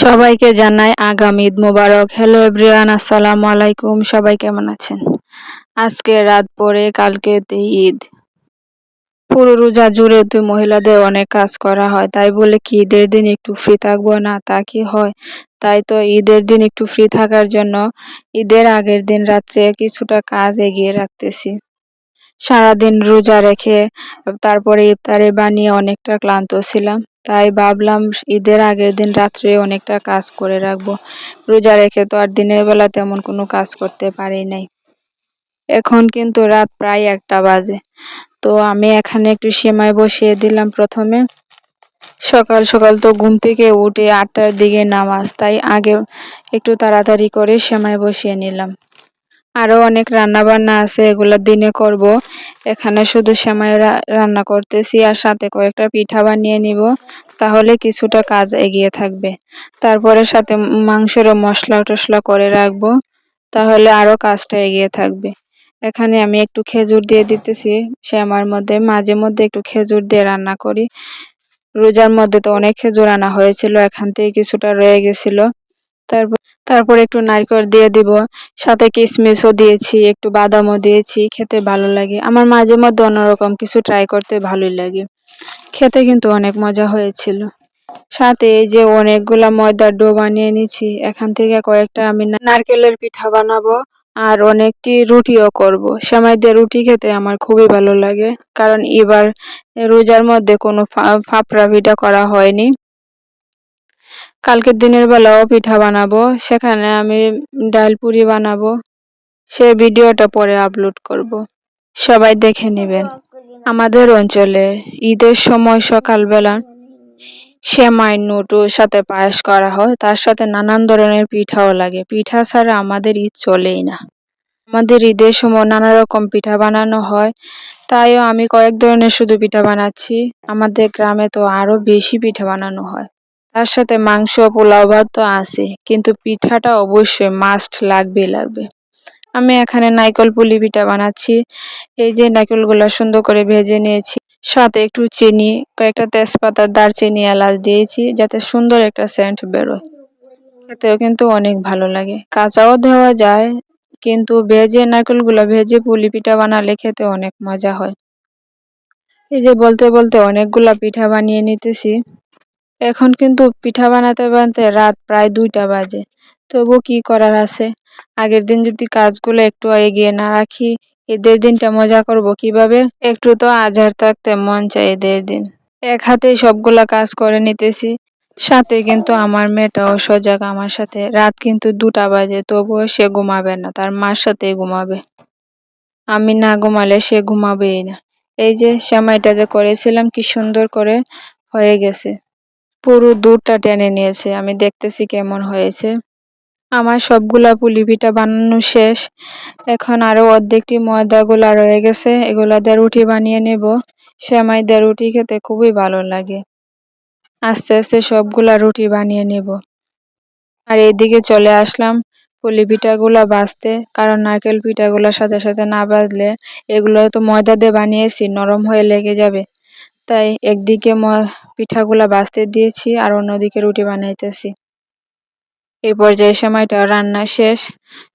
সবাইকে জানাই আগামী ঈদ মোবারক। হ্যালো এভরিওয়ান আসসালামু আলাইকুম। সবাই কেমন আছেন? আজকে রাত পরে কালকেতে ঈদ। পুরো রোজা জুড়ে তো মহিলাদের অনেক কাজ করা হয়। তাই বলে কি ঈদের দিন একটু ফ্রি থাকব না, তা কি হয়? তাই তো ঈদের দিন একটু ফ্রি থাকার জন্য ঈদের আগের দিন রাত্রে কিছুটা কাজ এগিয়ে রাখতেছি। সারাদিন রোজা রেখে তারপরে ইফতারে বানিয়ে অনেকটা ক্লান্ত ছিলাম। তাই ভাবলাম ঈদের আগের দিন রাত্রে অনেকটা কাজ করে রাখব। রোজা রেখে তো আর দিনের বেলা তেমন কোনো কাজ করতে পারি নাই। এখন কিন্তু রাত প্রায় একটা বাজে। তো আমি এখানে একটু সেমাই বসিয়ে দিলাম প্রথমে। সকাল সকাল তো ঘুম থেকে উঠে আটটার দিকে নামাজ, তাই আগে একটু তাড়াতাড়ি করে সেমাই বসিয়ে নিলাম। আরও অনেক রান্না বান্না আছে, এগুলো দিনে করব। এখানে শুধু সেমাই রান্না করতেছি আর সাথে কয়েকটা পিঠা বানিয়ে নিব, তাহলে কিছুটা কাজ এগিয়ে থাকবে। তারপরে সাথে মাংসেরও মশলা টশলা করে রাখব, তাহলে আরও কাজটা এগিয়ে থাকবে। এখানে আমি একটু খেজুর দিয়ে দিতেছি শ্যামার মধ্যে, মাঝে মধ্যে একটু খেজুর দিয়ে রান্না করি। রোজার মধ্যে তো অনেক খেজুর আনা হয়েছিল, এখান থেকে কিছুটা রয়ে গেছিল। তারপর তারপর একটু নারকেল দিয়ে দিব। সাথে কিশমিশও দিয়েছি, একটু বাদামও দিয়েছি, খেতে ভালো লাগে। আমার মাঝে মধ্যে অন্যরকম কিছু ট্রাই করতে ভালোই লাগে। খেতে কিন্তু অনেক মজা হয়েছিল। সাথে যে অনেকগুলা ময়দার ডো বানিয়ে নিচ্ছি এখান থেকে কয়েকটা আমি নারকেলের পিঠা বানাবো আর অনেকটি রুটিও করব। সেমাই দিয়ে রুটি খেতে আমার খুবই ভালো লাগে, কারণ এবার রোজার মধ্যে কোনো ফাপড়া পিঠা করা হয়নি। কালকের দিনের বেলাও পিঠা বানাবো, সেখানে আমি ডাল পুরি বানাবো। সে ভিডিওটা পরে আপলোড করব। সবাই দেখে নেবেন। আমাদের অঞ্চলে ঈদের সময় সকালবেলা সেমাই নোটোর সাথে পায়েস করা হয়। তার সাথে নানান ধরনের পিঠাও লাগে। পিঠা ছাড়া আমাদের ঈদ চলেই না। আমাদের ঈদের সময় নানা রকম পিঠা বানানো হয়। তাইও আমি কয়েক ধরনের শুধু পিঠা বানাচ্ছি। আমাদের গ্রামে তো আরও বেশি পিঠা বানানো হয়। তার সাথে মাংস পোলাও ভাত তো আছে, কিন্তু পিঠাটা অবশ্যই মাস্ট লাগবে লাগবে। আমি এখানে নাইকল পুলি পিঠা বানাচ্ছি। এই যে নাইকলগুলো সুন্দর করে ভেজে নিয়েছি। সাথে একটু চিনি, কয়েকটা তেজপাতার দারচিনি, এলাচ দিয়েছি, যাতে সুন্দর একটা সেন্ট বেরোয়। খেতেও কিন্তু অনেক ভালো লাগে। কাঁচাও দেওয়া যায়, কিন্তু ভেজে নারকেলগুলো ভেজে পুলি পিঠা বানালে খেতে অনেক মজা হয়। এই যে বলতে বলতে অনেকগুলা পিঠা বানিয়ে নিতেছি। এখন কিন্তু পিঠা বানাতে বানাতে রাত প্রায় দুইটা বাজে। তবু কি করার আছে? আগের দিন যদি কাজগুলো একটু এগিয়ে না রাখি ঈদের দিনটা মজা করব কীভাবে? একটু তো আজার থাকতে মন চাই ঈদের দিন। এক হাতেই সবগুলা কাজ করে নিতেছি, সাথে কিন্তু আমার মেয়েটাও সজাগ আমার সাথে। রাত কিন্তু দুটা বাজে, তবুও সে ঘুমাবে না, তার মার সাথেই ঘুমাবে। আমি না ঘুমালে সে ঘুমাবেই না। এই যে সেমাইটা যে করেছিলাম, কি সুন্দর করে হয়ে গেছে। পুরো দুধটা টেনে নিয়েছে। আমি দেখতেছি কেমন হয়েছে। আমার সবগুলা পুলি পিঠা বানানো শেষ। এখন আরও অর্ধেকটি ময়দাগুলা রয়ে গেছে। এগুলা দিয়ে রুটি বানিয়ে নেব। সেমাই দিয়ে রুটি খেতে খুবই ভালো লাগে। আস্তে আস্তে সবগুলা রুটি বানিয়ে নেব। আর এদিকে চলে আসলাম পুলি পিঠাগুলো বাজতে কারণ নারকেল পিঠাগুলোর সাথে সাথে না বাজলে এগুলো তো ময়দা দিয়ে বানিয়েছি, নরম হয়ে লেগে যাবে। তাই একদিকে পিঠাগুলা বাজতে দিয়েছি আর অন্যদিকে রুটি বানাইতেছি। এই পর্যায়ে সময়টা রান্না শেষ।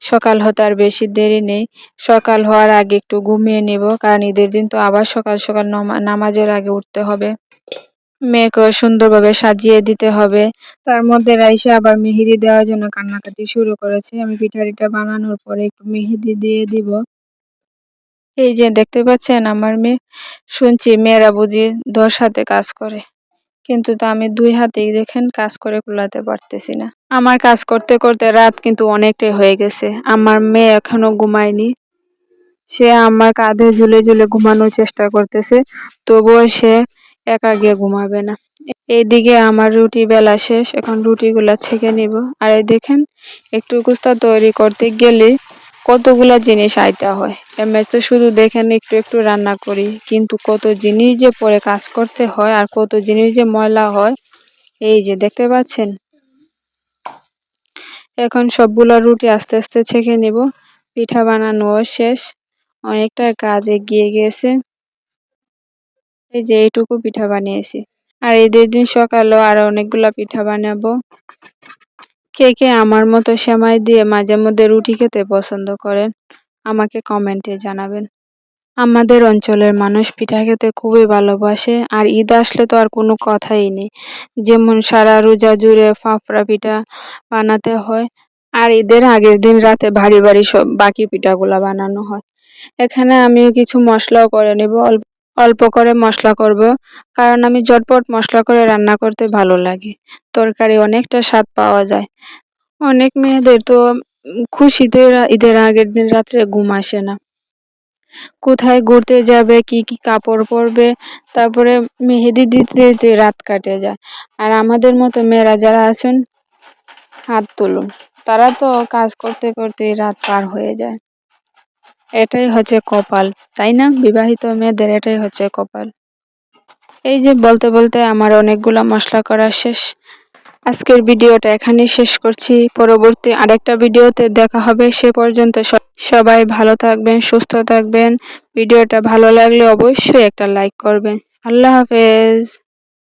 সকাল হতে আর বেশি দেরি নেই। সকাল হওয়ার আগে একটু ঘুমিয়ে নেব, কারণ ঈদের দিন তো আবার সকাল সকাল নামাজের আগে উঠতে হবে। মেয়েকেও সুন্দরভাবে সাজিয়ে দিতে হবে। তার মধ্যে রাইসা আবার মেহেদি দেওয়ার জন্য কান্নাকাটি শুরু করেছে। আমি পিঠাটিটা বানানোর পরে একটু মেহেদি দিয়ে দিব। এই যে দেখতে পাচ্ছেন আমার মেয়ে? শুনছি মেয়েরা বুঝি দশ হাতে কাজ করে। কিন্তু তা আমি দুই হাতেই দেখেন কাজ করে কুলাতে পারতেছি না। আমার কাজ করতে করতে রাত কিন্তু অনেকটাই হয়ে গেছে। আমার মেয়ে এখনও ঘুমায়নি। সে আমার কাঁধে ঝুলে ঝুলে ঘুমানোর চেষ্টা করতেছে, তবুও সে একা গিয়ে ঘুমাবে না। এইদিকে আমার রুটি বেলা শেষ, এখন রুটিগুলা ছেঁকে নিব। আর দেখেন, একটু কুস্তা তৈরি করতে গেলে কতগুলা জিনিস আইটা হয়। এমনি তো শুধু দেখেন একটু একটু রান্না করি, কিন্তু কত জিনিস যে পরে কাজ করতে হয় আর কত জিনিস যে ময়লা হয়, এই যে দেখতে পাচ্ছেন? এখন সবগুলা রুটি আস্তে আস্তে ছেঁকে নিব, পিঠা বানানো শেষ, অনেকটা কাজ এগিয়ে গিয়েছে এই যে এইটুকু পিঠা বানিয়েছি। আর ঈদের দিন সকালেও আরও অনেকগুলা পিঠা বানাবো। কে কে আমার মতো সেমাই দিয়ে মাঝে মধ্যে রুটি খেতে পছন্দ করেন, আমাকে কমেন্টে জানাবেন। আমাদের অঞ্চলের মানুষ পিঠা খেতে খুবই ভালোবাসে, আর ঈদ আসলে তো আর কোনো কথাই নেই। যেমন সারা রোজা জুড়ে ফাফড়া পিঠা বানাতে হয়, আর ঈদের আগের দিন রাতে ভারী ভারী সব বাকি পিঠাগুলা বানানো হয়। এখানে আমিও কিছু মশলাও করে নেব, অল্প অল্প করে মশলা করব, কারণ আমি ঝটপট মশলা করে রান্না করতে ভালো লাগে। তরকারি অনেকটা স্বাদ পাওয়া যায়। অনেক মেয়েদের তো খুশিতে ঈদের আগের দিন রাত্রে ঘুম আসে না। কোথায় ঘুরতে যাবে, কি কি কাপড় পরবে, তারপরে মেহেদি দিতে দিতে রাত কাটে যায়। আর আমাদের মতো মেয়েরা যারা আছেন, হাত তুলুন। তারা তো কাজ করতে করতে রাত পার হয়ে যায়। এটাই হচ্ছে কপাল, তাই না? বিবাহিত মেয়েদের এটাই হচ্ছে কপাল। এই যে বলতে বলতে আমার অনেকগুলো মশলা করা শেষ। আজকের ভিডিওটা এখানেই শেষ করছি। পরবর্তী আরেকটা ভিডিওতে দেখা হবে। সে পর্যন্ত সবাই ভালো থাকবেন, সুস্থ থাকবেন। ভিডিওটা ভালো লাগলে অবশ্যই একটা লাইক করবেন। আল্লাহ হাফেজ।